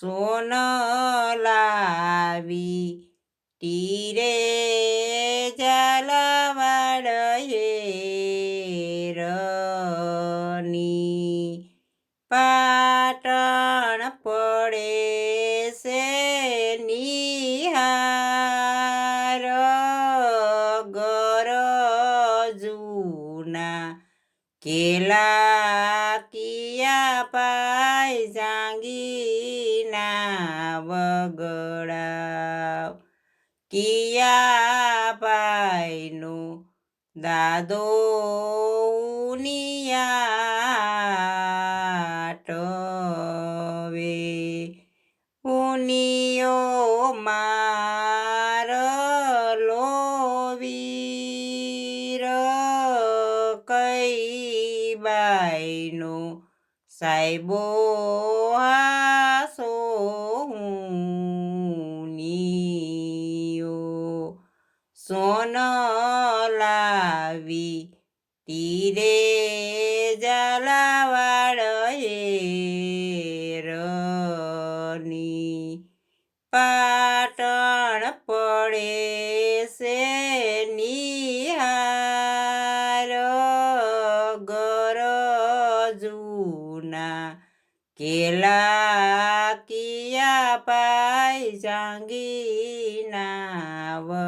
સોન લાવી તીરે જલવાડ હેરની પાટણ પડે છે નિહાર ગરજુના કેલા કિયા પાય જાંગીના વગડાવ. કિયા પાયનો દાદો ઉનિયાટવે. ઉનિયો માર લોવીર કઈ બાયનું સાહેબો હાસો. સોન લાવી, તીરે જલાવાડ હેરની પાટણ પડે છે નિહાર ગરજુના કેલા કિયા પાય જાંગીના વગડાવ